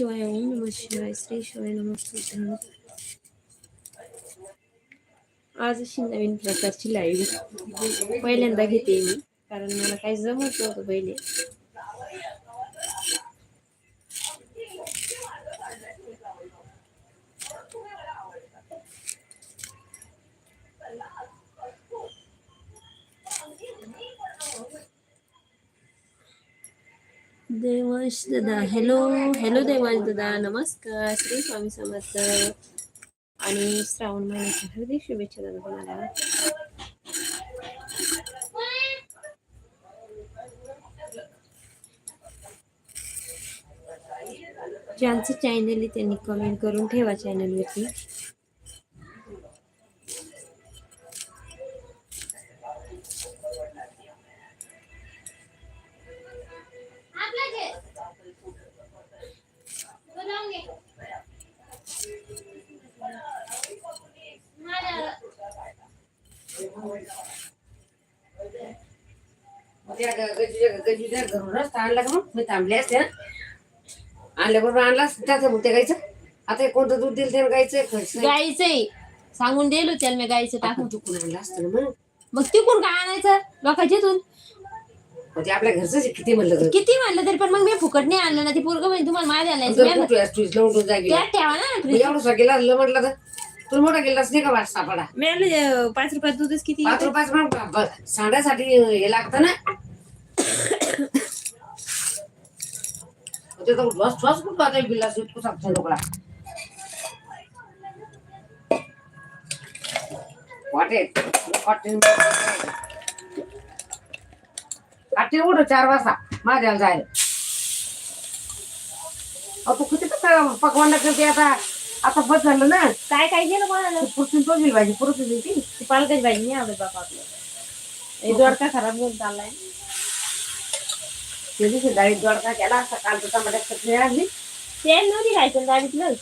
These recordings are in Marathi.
नमः शिवाय ओम नमः शिवाय श्री शिवाय नमः आज अशी नवीन प्रकारची लाईव्ह पहिल्यांदा घेते मी कारण मला काही जमत नव्हतं पहिले देवांश दादा हॅलो हॅलो देवांश दादा नमस्कार श्री स्वामी समर्थ आणि श्रावण महिन्याच्या हार्दिक शुभेच्छा दादा तुम्हाला ज्यांचं चॅनल आहे त्यांनी कमेंट करून ठेवा चॅनलवरती त्या ग- गजूच्या गजूच्या घरूनच आणला का मग? मी थांबले असते ना आणल्याबरोबर आणला त्याचं मग ते गायचं आता कोणतं दूध दिलं त्यानं गायचं. गाईचंय. सांगून दिलो त्याला मी गाईचं टाकून. चुकून आणलं असतं ना म्हणून मग तिकून काय आणायचं? लोकांच्या इथून? मग ते आपल्या घरचंच आहे, किती म्हणलं तर. किती म्हणलं तरी पण मग मी फुकट नाही आणलं ना ती पोरग म्हणजे तुम्हाला माझ्या आणायचं जर मी आणलं. कुठे फ्रीज लावून जागी त्यात ठेवा ना fridge. एवढं गेला म्हटलं तर. तुला मोठा गेलाच नाही का वाट सापडा मी आणलं अं, पाच रुपयात दूधच किती पाच रुपयाच ब- सांड्यासाठी हे लागतं ना. बस बस कुठं आता बिल्ला सुटको सांगतो लोकला? वाटे वाटे. काटे उठो चार वाजता. माझ्याला जायला. अहो तू किती कसं पकवान करते आता? आता बस झालं ना. काय काय केलं कोणाला? पुरतून तो दिली भाजी पुरतून ती. पालकाची भाजी नाही आवडत बापा आपलं हे. दोडका खराब होऊन चाललाय. डाळीत दोडका केला. तर टमाट्यात चटणी आणली. ते नव्हती खायचं गाडीतलं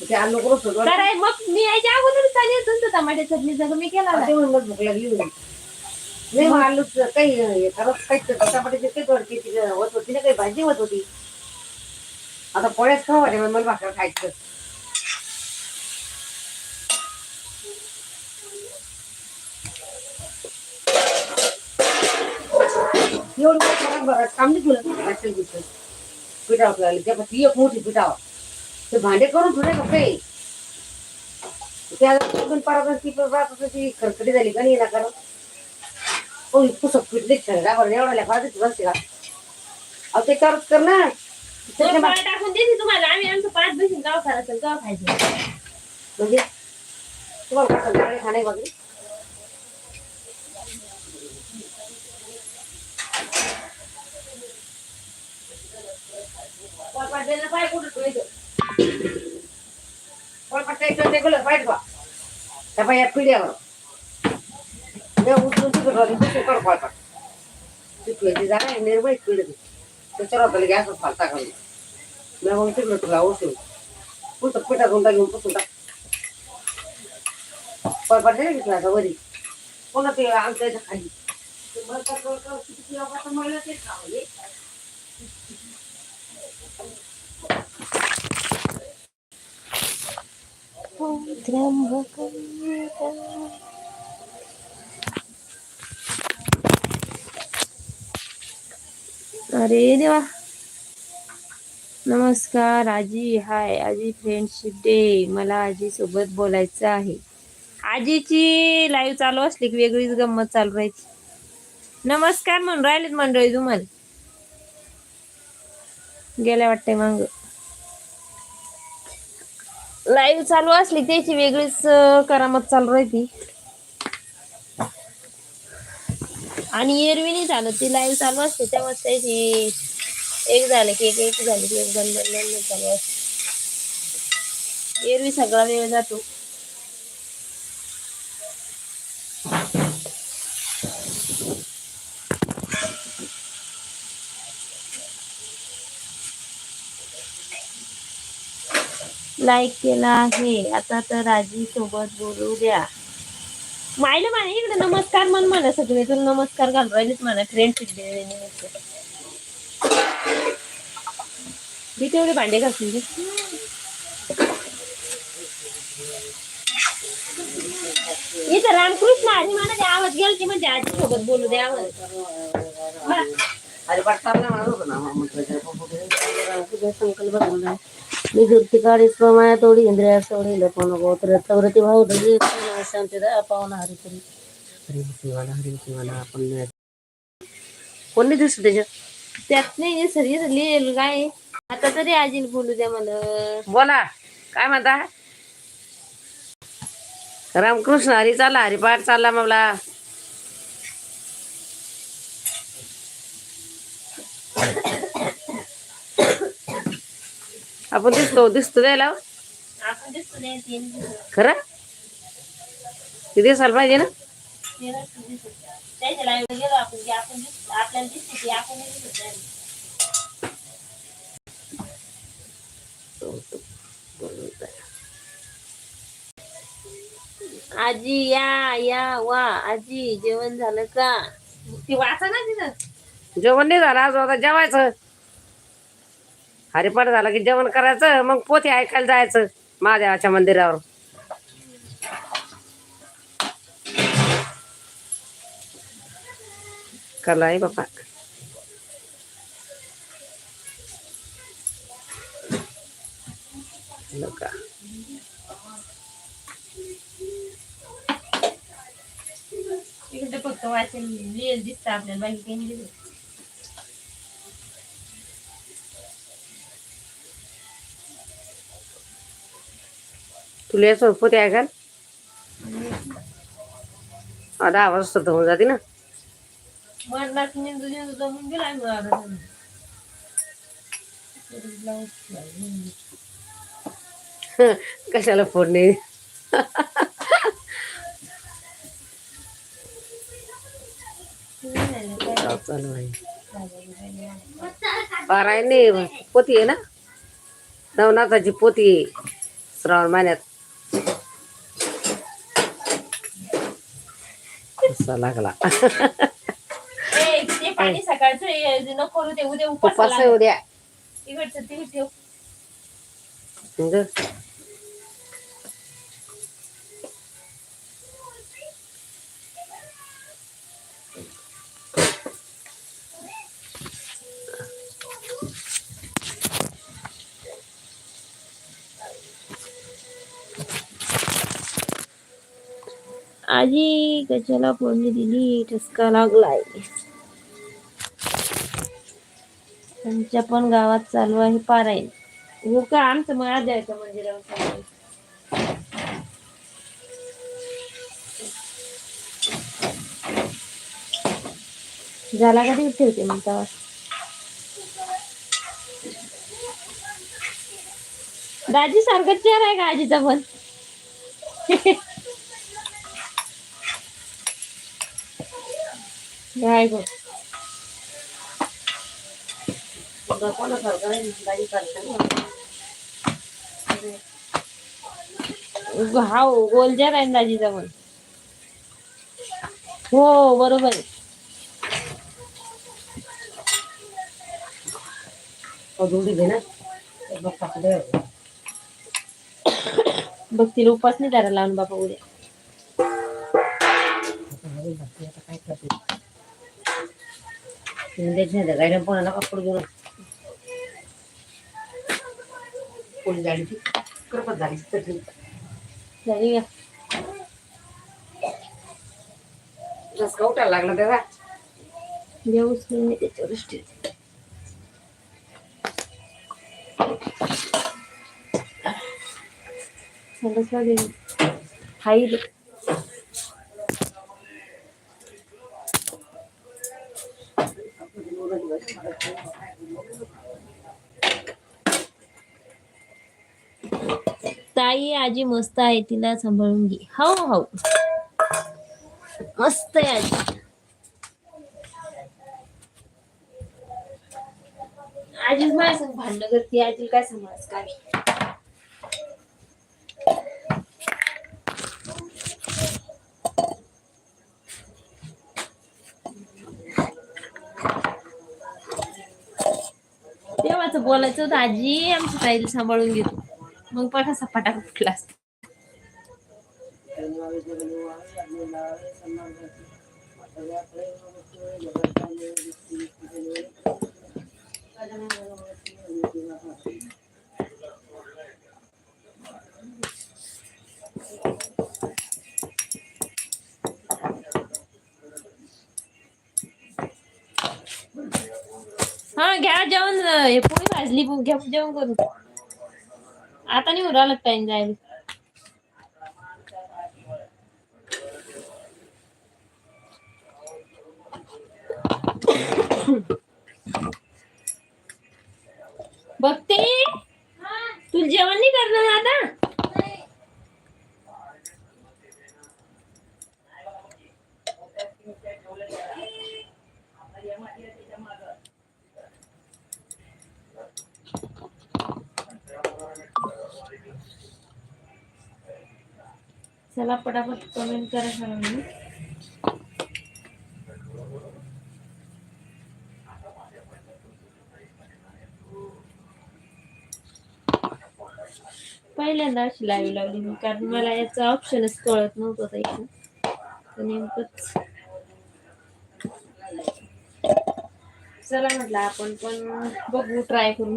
ते आलू करून सगळं कराय मग मी यायच्या अगोदरच चालली तुमचं टमाटे चटणी सगळं मी केला ते म्हणलं भूक लागली होती. नाही मग आलू काही काही टमाट्याची काही दोडकी ती होत होती ना काही भाजी होत होती. आता पोळ्याच खाऊ वाटे मला भाकर खायचं एवढं फरक बघा काम नाही तुला असेल गोष्ट पिठावर लागली त्या ती एक मोठी पिठावर. ते भांडे करून थोडे कपडे त्याला पण परत ती पण राहत होती ती खरकटी झाली का नाही ना कारण हो इतकं पीठ नाही खेळला बरं एवढा लेखा तिथे बसते का? अहो ते करत कर ना. टाकून देते तुम्हाला. आम्ही आमचं पाच बसून गाव करायचं गाव खायचं. म्हणजे? तुम्हाला खाणे वगैरे पोळपाटाला पाय कुठं ठेवायचं? पोळपाट इकडं ते गेलं, पाय ठेवा. त्या बाई या पिढ्यावर ते उचलून तिकडं ठेवली, तिकडे कर पोळपाट. ती पिढी जागा आहे, निर्मळ पिढी ती. त्याच्यावर आपल्याला गॅसवर फालता घालून. मी मग तिकडं तुला उचलून. पुढचं पिठात गुंडा घेऊन पुसून टाक. पोळपाट नाही घेतला आता वरी. पुन्हा ते आमच्या इथं खाली. ते बळकट बळकट किती लोकांचं म्हणलं ते खावं हे. अरे देवा नमस्कार आजी हाय आजी फ्रेंडशिप डे मला आजी सोबत बोलायचं आहे. आजीची लाईव्ह चालू असली की वेगळीच गंमत चालू राहायची. नमस्कार म्हणून राहिलेत मंडळी तुम्हाला गेल्या वाटतंय मग. लाईव्ह चालू असली त्याची वेगळीच करामत चालू राहती. आणि एरवी नाही चालत ती लाईव्ह चालू असते तेव्हाच त्याची एक झालं की एक एक झालं की एक झालं बंद चालू असते. एरवी सगळा वेळ जातो. लाईक केला आहे. आता तर आजी सोबत बोलू द्या. मायला म्हणे इकडे नमस्कार म्हण मला सगळे. तुला नमस्कार घालू राहिलेत मला फ्रेंडशिप डे निमित्त मी तेवढे भांडे घासून घे इथं रामकृष्ण हरी मला आवाज गेल की म्हणजे आजी सोबत बोलू द्या आवाज हरिपाठ चालला म्हणत होतो ना मग म्हटलं संकल्प बघून मी कीर्ती काळीस प्रमाया तोडी इंद्रिया सोडी लपवून गोत्र चौरती भाऊ धरी शांती दया पावन हरिपुरी हरी भक्तीवाला हरी भक्तीवाला आपण कोणी दिसत त्याच्यात त्यात नाही सर लिहिलेलं काय? आता तरी आजीला बोलू द्या मला बोला. काय म्हणता? रामकृष्ण हरी चालला हरिपाठ चालला मला आपण दिसतो दिसतो द्यायला. खरं? ते दिसायला पाहिजे ना. आजी या या वा. आजी जेवण झालं का? ती वाचा ना तिथं. जेवण नाही झालं आज आता जेवायचं. हरिपाठ झालं की जेवण करायचं मग पोथी ऐकायला जायचं महादेवाच्या मंदिरावर. कला आहे बापा. इकडे फक्त वाचन लिहिलं दिसतं आपल्याला बाकी काही दिसत. तुला याचं पोथी ऐकाल हा, दहा वाजता तर होऊन जाते ना. कशाला फोन नाही चालू आहे झालं नाही. पोती आहे ना नवनाथाची पोती आहे श्रावण महिन्यात कसा लागला. ए, ते पाणी सकाळचं हे नको करू ते उद्या उपास उपास आहे उद्या. तिकडचं ते ठेव. मग आजी कशाला फोडणी दिली? ठसका लागलाय. आमच्या पण गावात चालू आहे पारायण. हो का? आमचं मळा द्यायचं मंदिरावर म्हणजे चालू झाला का ते ठेवते मग तेव्हा? दाजी सारखं चेहरा आहे का आजीचा पण? काय गो नाही, बाई सारखं नाही. हा गोलजार आहे दाजीचा पण हो बरोबर आहे. हो. बघ तिला उपास नाही धरायला लावून बापा उद्या तिने पण नका घेऊन झाली ती करपत झाली चटणी झाली उठायला लागला त्याचा देऊच नाही आजी मस्त आहे तिला सांभाळून घे. हो हो मस्त आहे आजी. आजीच माझ्या संग भांडणं करते आजी काय सांभाळच काय बोलायचं होतं आजी आमच्या ताईला सांभाळून घेतो. मग पटासा फटाका फुटला असता. हा घ्या जेवण अं, हे पोळी भाजली पण घ्या जेवण करू आता नाही उराला टाइम जायला बघते तू जेवण नाही करणार आता चला पटापट कमेंट करा सर्वांनी पहिल्यांदा अशी लाईव्ह लावली मी कारण मला याचा ऑप्शनच कळत नव्हतं आता तर नेमकंच चला म्हटलं आपण पण बघू ट्राय करू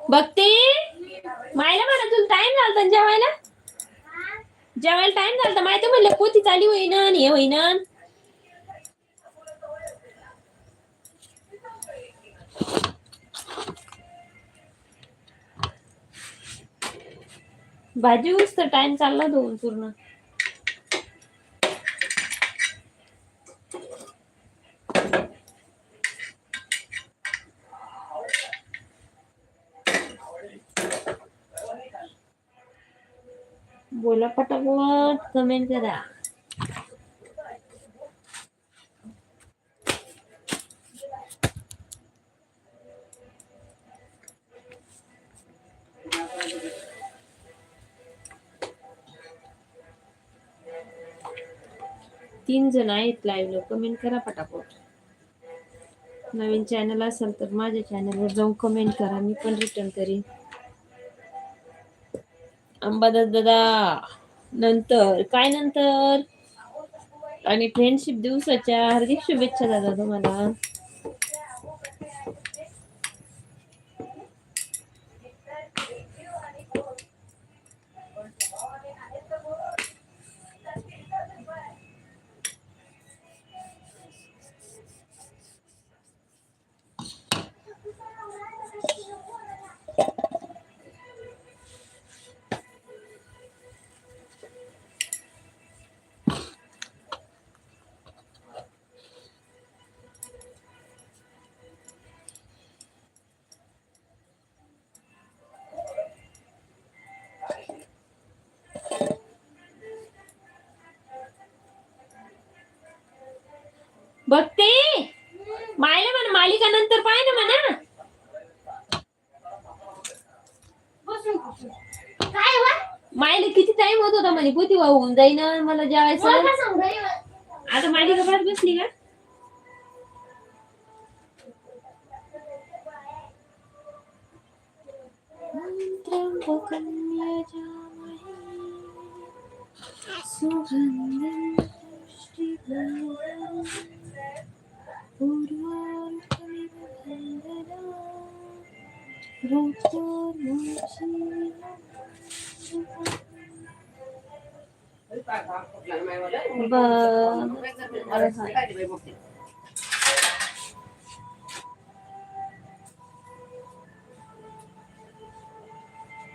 बघते मायला म्हणा तुला टाइम झालता ना जेवायला जेवायला टाइम झालता माहिती म्हणलं पोती चाली होईन हे भाजी तर टाइम चालला दोन पूर्ण. बोला पटापट कमेंट करा. तीन जण आहेत लाईव्हला कमेंट करा पटापट. नवीन चॅनल असेल तर माझ्या चॅनलवर जाऊन कमेंट करा. मी पण रिटर्न करीन. अंबादास दादा नंतर. काय नंतर? आणि फ्रेंडशिप दिवसाच्या हार्दिक शुभेच्छा दादा तुम्हाला. बघते. मायला म्हणा मालिका नंतर पाय ना म्हणा. काय वा? मायला किती टाइम होत होता म्हणे पोती होऊन जाईन मला जेवायचं. मला सांगू रे. आता मालिका पाहत बसली का? त्र्यंबकं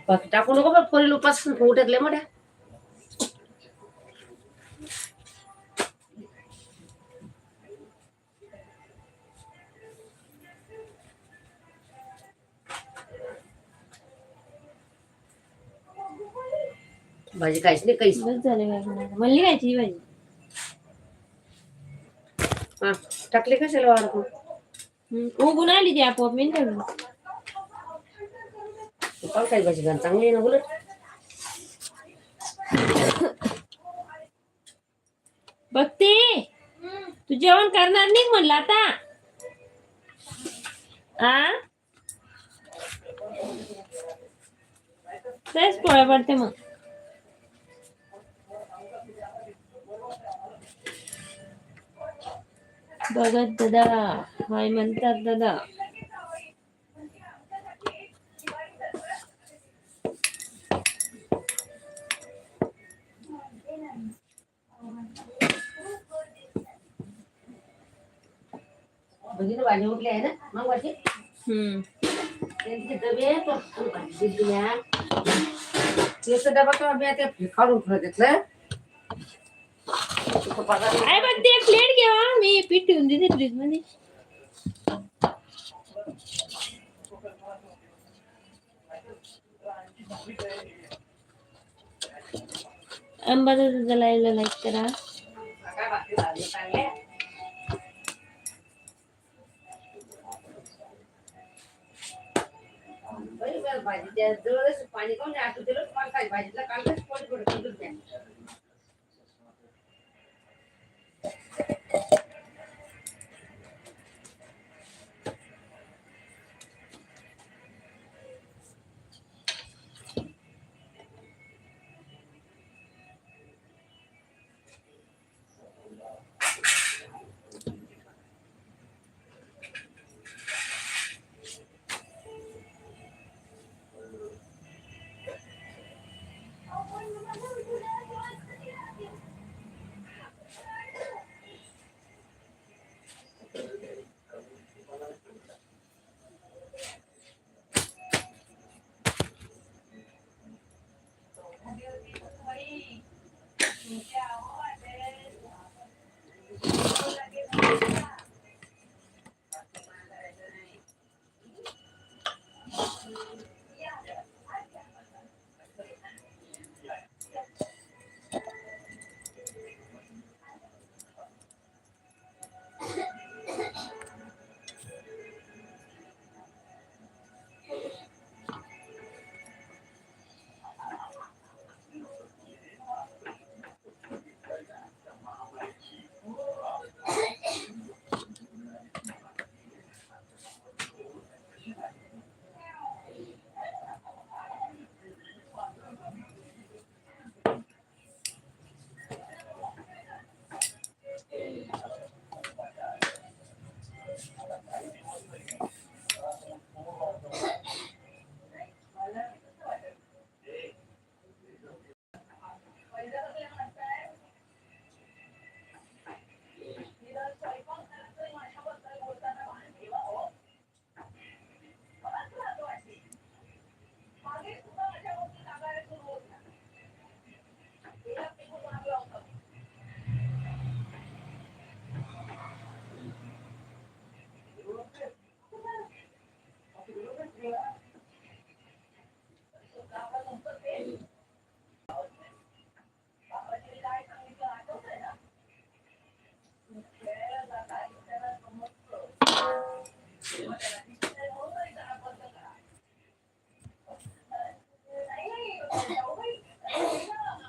Bakit ako nung lupa, aku lupa, ng lupa lemon eh. भाजी काहीच नाही काहीच बस झालं काय. मल्ली खायची ही भाजी. हा टाकली कशाला वाढत हम्म, उगून आली ती आपोआप मी पावसाळी भाजी घाल चांगली आहे ना उलट? बघते. तू जेवण करणार नाही म्हणलं आता. आ? तेच पोळ्या पडते मग. बघत दादा हाय म्हणतात दादा. भाजी उठली आहे ना? मग त्यांचे डबे डबा काढून घेतलं तो पण ते प्लेट घेवा मी पीठ ठेवून देते फ्रीजमध्ये आंबा लाईक लाईक करा भाजी. त्या जवळच पाणी काऊन आठवते भाजीला कालच पोट पडत